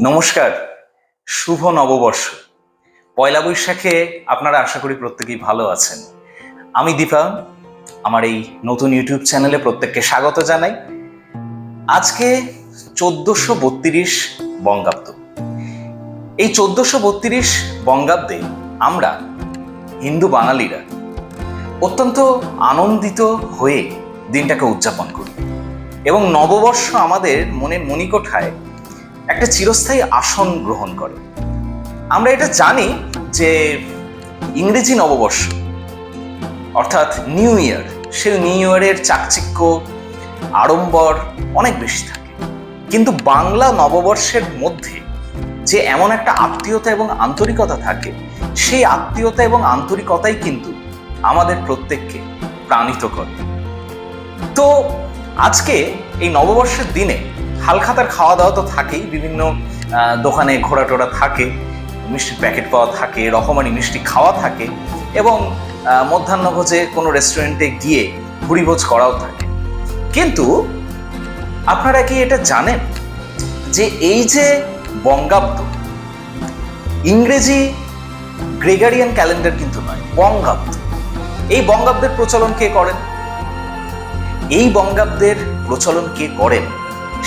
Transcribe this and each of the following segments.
নমস্কার, শুভ নববর্ষ। পয়লা বৈশাখে আপনারা আশা করি প্রত্যেকেই ভালো আছেন। আমি দীপা, আমার এই নতুন ইউটিউব চ্যানেলে প্রত্যেককে স্বাগত জানাই। আজকে চোদ্দশো বত্রিশ বঙ্গাব্দ। এই চোদ্দশো বত্রিশ বঙ্গাব্দে আমরা হিন্দু বাঙালিরা অত্যন্ত আনন্দিত হয়ে দিনটাকে উদযাপন করি। এবং নববর্ষ আমাদের মনের মণিকোঠায় একটা চিরস্থায়ী আসন গ্রহণ করে। আমরা এটা জানি যে ইংরেজি নববর্ষ, অর্থাৎ নিউ ইয়ার, সেই নিউ ইয়ারের চাকচিক্য, আড়ম্বর অনেক বেশি থাকে। কিন্তু বাংলা নববর্ষের মধ্যে যে এমন একটা আত্মীয়তা এবং আন্তরিকতা থাকে, সেই আত্মীয়তা এবং আন্তরিকতাই কিন্তু আমাদের প্রত্যেককে প্রাণিত করে। তো আজকে এই নববর্ষের দিনে হালখাতার খাওয়া দাওয়া তো থাকেই, বিভিন্ন দোকানে ঘোরা টোরা থাকে মিষ্টির প্যাকেট পাওয়া থাকে, রকমারি মিষ্টি খাওয়া থাকে এবং মধ্যাহ্নভোজে কোনো রেস্টুরেন্টে গিয়ে ভুড়িভোজ করাও থাকে। কিন্তু আপনারা কি এটা জানেন যে এই যে বঙ্গাব্দ, ইংরেজি গ্রেগারিয়ান ক্যালেন্ডার কিন্তু নয়, বঙ্গাব্দ। এই বঙ্গাব্দের প্রচলন কে করেন? এই বঙ্গাব্দের প্রচলন কে করেন?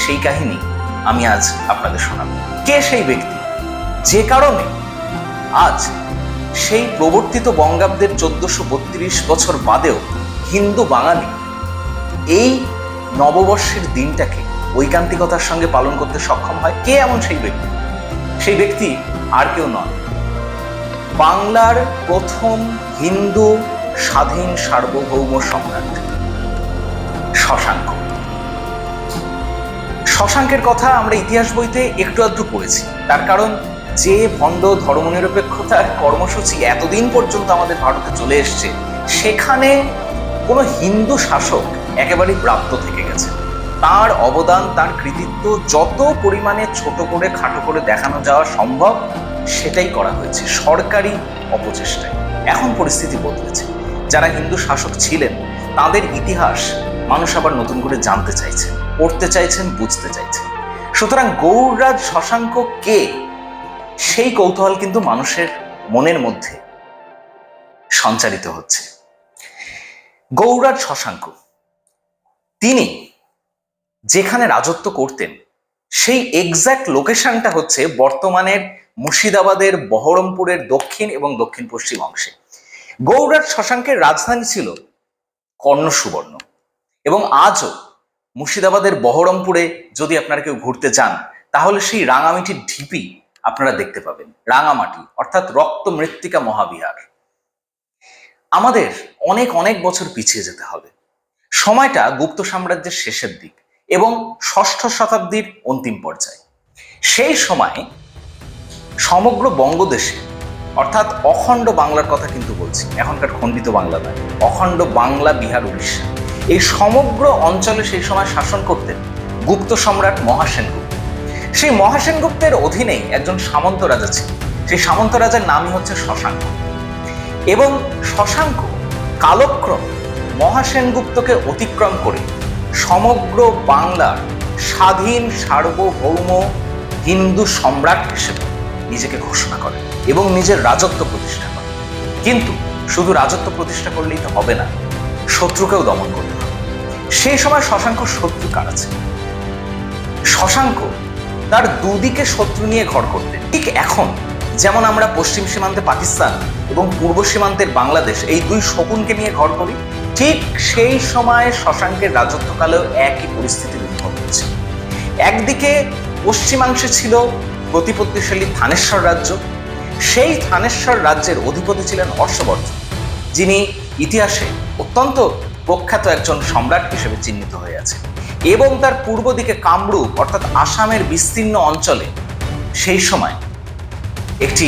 সেই কাহিনী আমি আজ আপনাদের শোনাব। কে সেই ব্যক্তি? যে কারণে আজ সেই প্রবর্তিত বঙ্গাব্দের চোদ্দশো বত্রিশ বছর বাদেও হিন্দু বাঙালি এই নববর্ষের দিনটাকে ঐকান্তিকতার সঙ্গে পালন করতে সক্ষম হয় কে এমন সেই ব্যক্তি? সেই ব্যক্তি আর কেউ নয় বাংলার প্রথম হিন্দু স্বাধীন সার্বভৌম সম্রাট শশাঙ্ক। শশাঙ্কের কথা আমরা ইতিহাস বইতে একটু আধটু পড়েছি। তার কারণ, যে ভণ্ড ধর্মনিরপেক্ষতার কর্মসূচি এতদিন পর্যন্ত আমাদের ভারতে চলে এসছে, সেখানে কোনো হিন্দু শাসক একেবারেই প্রাপ্ত থেকে গেছে। তার অবদান, তার কৃতিত্ব যত পরিমাণে ছোট করে, খাটো করে দেখানো যাওয়া সম্ভব, সেটাই করা হয়েছে সরকারি অপচেষ্টায়। এখন পরিস্থিতি বদলেছে। যারা হিন্দু শাসক ছিলেন, তাদের ইতিহাস মানুষ আবার নতুন করে জানতে চাইছেন পড়তে চাইছেন, বুঝতে চাইছেন। সুতরাং গৌররাজ শশাঙ্ক কে? সেই কৌতূহল কিন্তু মানুষের মনের মধ্যে সঞ্চারিত হচ্ছে। গৌরাজ শশাঙ্ক, তিনি যেখানে রাজত্ব করতেন, সেই এক্স্যাক্ট লোকেশনটা হচ্ছে বর্তমানের মুর্শিদাবাদের বহরমপুরের দক্ষিণ এবং দক্ষিণ পশ্চিম অংশে। গৌরাজ শশাঙ্কের রাজধানী ছিল কর্ণ সুবর্ণ এবং আজও মুর্শিদাবাদের বহরমপুরে যদি আপনারা কেউ ঘুরতে যান, তাহলে সেই রাঙামাটির ঢিপি আপনারা দেখতে পাবেন। রাঙামাটি, অর্থাৎ রক্ত মৃত্তিকা মহাবিহার। আমাদের অনেক অনেক বছর পিছিয়ে যেতে হবে। সময়টা গুপ্ত সাম্রাজ্যের শেষের দিক এবং ষষ্ঠ শতাব্দীর অন্তিম পর্যায়ে। সেই সময় সমগ্র বঙ্গদেশে, অর্থাৎ অখণ্ড বাংলার কথা কিন্তু বলছি, এখনকার খণ্ডিত বাংলা নয়, অখণ্ড বাংলা বিহার উড়িষ্যা। এই সমগ্র অঞ্চলে সেই সময় শাসন করতেন গুপ্ত সম্রাট মহাসেনগুপ্ত। সেই মহাসেনগুপ্তের অধীনেই একজন সামন্ত রাজা ছিল সেই সামন্ত রাজার নামই হচ্ছে শশাঙ্ক। এবং শশাঙ্ক কালক্রম মহাসেনগুপ্তকে অতিক্রম করে সমগ্র বাংলার স্বাধীন, সার্বভৌম হিন্দু সম্রাট হিসেবে নিজেকে ঘোষণা করেন এবং নিজের রাজত্ব প্রতিষ্ঠা করেন কিন্তু শুধু রাজত্ব প্রতিষ্ঠা করলেই তো হবে না, শত্রুকেও দমন করতে সেই সময় শশাঙ্ক শত্রু কারা ছিল শশাঙ্ক তার দুদিকে শত্রু নিয়ে ঘর করতেন ঠিক এখন যেমন আমরা পশ্চিম সীমান্তে পাকিস্তান এবং পূর্ব সীমান্তের বাংলাদেশ এই দুই শকুনকে নিয়ে ঘর করি, ঠিক সেই সময় শশাঙ্কের রাজত্বকালেও একই পরিস্থিতির উদ্ভব হচ্ছে একদিকে পশ্চিমাংশে ছিল প্রতিপত্তিশালী থানেশ্বর রাজ্য। সেই থানেশ্বর রাজ্যের অধিপতি ছিলেন হর্ষবর্ধন, যিনি ইতিহাসে অত্যন্ত প্রখ্যাত একজন সম্রাট হিসেবে চিহ্নিত হয়ে আছে। এবং তার পূর্ব দিকে কামরূপ, অর্থাৎ আসামের বিস্তীর্ণ অঞ্চলে, সেই সময় একটি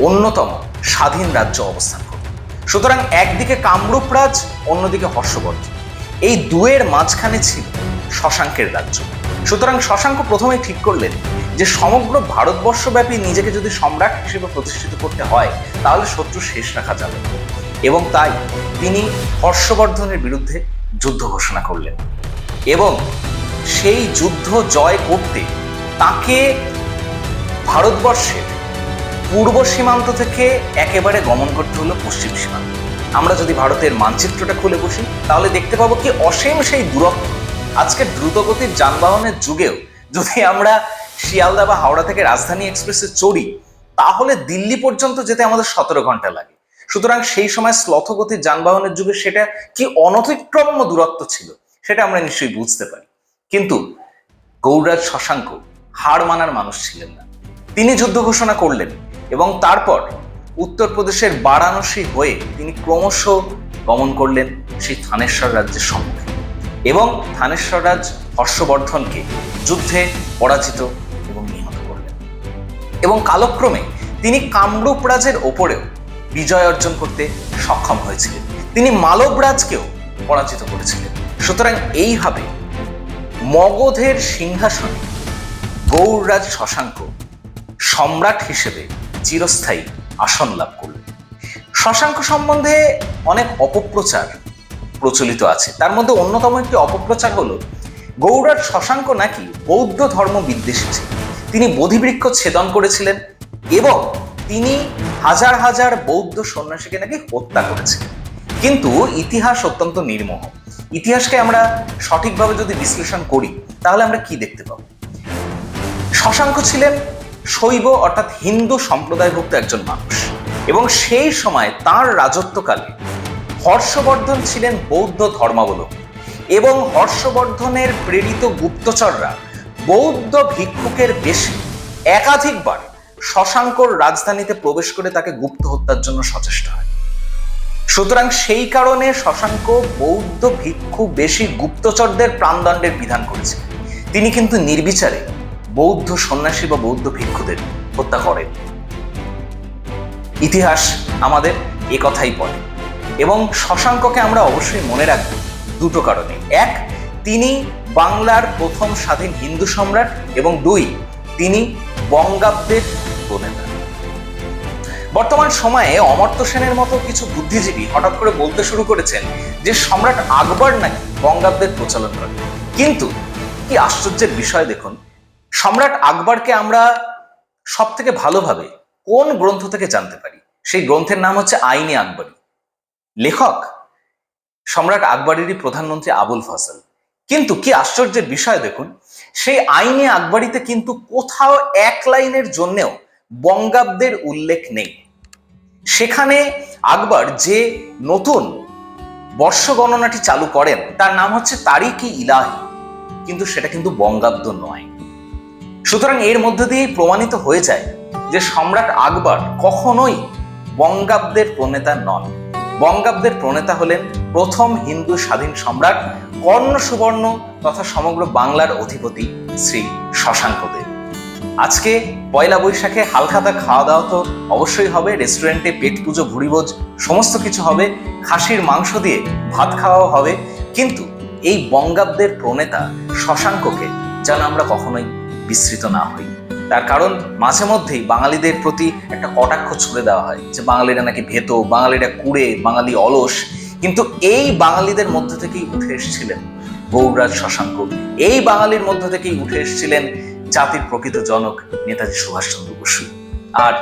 অন্যতম স্বাধীন রাজ্য অবস্থান করত সুতরাং একদিকে কামরূপ রাজ, অন্যদিকে হর্ষবর্ধন। এই দুয়ের মাঝখানে ছিল শশাঙ্কের রাজ্য। সুতরাং শশাঙ্ক প্রথমে ঠিক করলেন যে সমগ্র ভারতবর্ষব্যাপী নিজেকে যদি সম্রাট হিসেবে প্রতিষ্ঠিত করতে হয়, তাহলে শত্রু শেষ রাখা যাবে। এবং তাই তিনি হর্ষবর্ধনের বিরুদ্ধে যুদ্ধ ঘোষণা করলেন। এবং সেই যুদ্ধ জয় করতে তাকে ভারতবর্ষের পূর্ব সীমান্ত থেকে একেবারে গমন করতে হলো পশ্চিম সীমান্ত। আমরা যদি ভারতের মানচিত্রটা খুলে বসি, তাহলে দেখতে পাবো কি অসীম সেই দূরত্ব। আজকের দ্রুতগতির যানবাহনের যুগেও যদি আমরা শিয়ালদা বা হাওড়া থেকে রাজধানী এক্সপ্রেসে চড়ি, তাহলে দিল্লি পর্যন্ত যেতে আমাদের সতেরো ঘণ্টা লাগে। সুতরাং সেই সময় শ্লথগতির যানবাহনের যুগে সেটা কি অনতিক্রম্য দূরত্ব ছিল, সেটা আমরা নিশ্চয়ই বুঝতে পারি। কিন্তু গৌরাজ শশাঙ্ক হার মানার মানুষ ছিলেন না। তিনি যুদ্ধ ঘোষণা করলেন এবং তারপর উত্তরপ্রদেশের বারাণসী হয়ে তিনি ক্রমশ গমন করলেন সেই থানেশ্বর রাজ্যের সম্মুখে এবং থানেশ্বর রাজ হর্ষবর্ধনকে যুদ্ধে পরাজিত এবং নিহত করলেন। এবং কালক্রমে তিনি কামরূপ রাজের ওপরেও বিজয় অর্জন করতে সক্ষম হয়েছিলেন। তিনি মালব রাজকেও পরাজিত করেছিলেন। সুতরাং এইভাবে মগধের সিংহাসনে গৌররাজ শশাঙ্ক সম্রাট হিসেবে চিরস্থায়ী আসন লাভ করলেন। শশাঙ্ক সম্বন্ধে অনেক অপপ্রচার প্রচলিত আছে। তার মধ্যে অন্যতম একটি অপপ্রচার হলো গৌড়ার শশাঙ্ক নাকি বৌদ্ধ ধর্ম বিদ্বেষী ছিলেন। তিনি বোধিবৃক্ষ ছেদন করেছিলেন এবং তিনি হাজার হাজার বৌদ্ধ সন্ন্যাসীকে নাকি হত্যা করেছে। কিন্তু ইতিহাস অত্যন্ত নির্মোহ ইতিহাসকে আমরা সঠিকভাবে যদি বিশ্লেষণ করি, তাহলে আমরা কি দেখতে পাবো? শশাঙ্ক ছিলেন শৈব অর্থাৎ হিন্দু সম্প্রদায়ভুক্ত একজন মানুষ এবং সেই সময় তার রাজত্বকালে হর্ষবর্ধন ছিলেন বৌদ্ধ ধর্মাবলম্বী এবং হর্ষবর্ধনের প্রেরিত গুপ্তচররা বৌদ্ধ ভিক্ষুকের বেশি একাধিকবার শশাঙ্কর রাজধানীতে প্রবেশ করে তাকে গুপ্ত হত্যার জন্য সচেষ্ট হয়। সুতরাং সেই কারণে শশাঙ্ক বৌদ্ধ ভিক্ষু বেশি গুপ্তচরদের প্রাণদণ্ডের বিধান করেছে। তিনি কিন্তু নির্বিচারে বৌদ্ধ সন্ন্যাসী বা বৌদ্ধ ভিক্ষুদের হত্যা করেন। ইতিহাস আমাদের এ কথাই বলে এবং শশাঙ্ককে আমরা অবশ্যই মনে রাখব দুটো কারণে। এক, তিনি বাংলার প্রথম স্বাধীন হিন্দু সম্রাট এবং দুই, তিনি বঙ্গাব্দের প্রণেতা বর্তমান সময়ে অমর্ত্য সেনের মতো কিছু বুদ্ধিজীবী হঠাৎ করে বলতে শুরু করেছেন যে সম্রাট আকবর নাকি বঙ্গাব্দের প্রচলন করে। কিন্তু কি আশ্চর্যের বিষয় দেখুন, সম্রাট আকবরকে আমরা সব থেকে ভালোভাবে কোন গ্রন্থ থেকে জানতে পারি? সেই গ্রন্থের নাম হচ্ছে আইনে আকবরী। লেখক সম্রাট আকবরেরই প্রধানমন্ত্রী আবুল ফসল। কিন্তু কি আশ্চর্যের বিষয় দেখুন, সেই আইনে আকবরীতে কিন্তু কোথাও এক লাইনের জন্যেও বঙ্গাব্দের উল্লেখ নেই। সেখানে আকবর যে নতুন বর্ষ গণনাটি চালু করেন, তার নাম হচ্ছে তারিকি ইলাহি, কিন্তু সেটা কিন্তু বঙ্গাব্দ নয়। সুতরাং এর মধ্য দিয়েই প্রমাণিত হয়ে যায় যে সম্রাট আকবর কখনোই বঙ্গাব্দের প্রণেতা নন। বঙ্গাব্দের প্রণেতা হলেন প্রথম হিন্দু স্বাধীন সম্রাট কর্ণ সুবর্ণ তথা সমগ্র বাংলার অধিপতি শ্রী শশাঙ্কদেব আজকে পয়লা বৈশাখে হালখাতা খাওয়া দাওয়া তো অবশ্যই হবে রেস্টুরেন্টে পেট পুজো ভুড়িভোজ, সমস্ত কিছু হবে, খাসির মাংস দিয়ে ভাত খাওয়াও হবে। কিন্তু এই বঙ্গাব্দের প্রণেতা শশাঙ্ককে যেন আমরা কখনোই বিস্মৃত না হই তার কারণ মাঝে মধ্যেই বাঙালিদের প্রতি একটা কটাক্ষ ছুড়ে দেওয়া হয় যে বাঙালিরা নাকি ভেত, বাঙালিরা কুড়ে, বাঙালি অলস। কিন্তু এই বাঙালিদের মধ্যে থেকেই উঠে এসেছিলেন গৌররাজ শশাঙ্ক। এই বাঙালির মধ্য থেকেই উঠে এসেছিলেন জাতির প্রকৃত জনক নেতাজি সুভাষচন্দ্র বসু। আর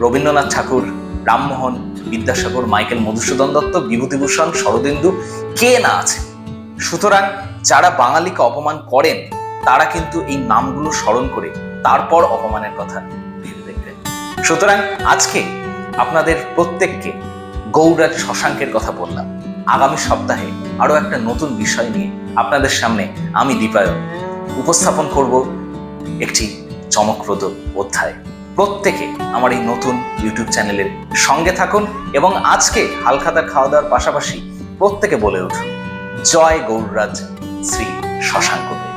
রবীন্দ্রনাথ ঠাকুর, রামমোহন বিদ্যাসাগর, মাইকেল মধুসূদন দত্ত বিভূতিভূষণ শরদিন্দু, কে না আছে? সুতরাং যারা বাঙালিকে অপমান করেন, তারা কিন্তু এই নামগুলো স্মরণ করে তারপর অপমানের কথা ভেবে দেখবেন। সুতরাং আজকে আপনাদের প্রত্যেককে গৌরাজ শশাঙ্কের কথা বললাম। আগামী সপ্তাহে আরও একটা নতুন বিষয় নিয়ে আপনাদের সামনে আমি দীপায়ন উপস্থাপন করব। একটি চমকপ্রদ অধ্যায়। প্রত্যেকে আমার এই নতুন ইউটিউব চ্যানেলের সঙ্গে থাকুন এবং আজকে হালখাতার খাওয়া দাওয়ার পাশাপাশি প্রত্যেকে বলে উঠুন, জয় গৌররাজ শ্রী শশাঙ্ক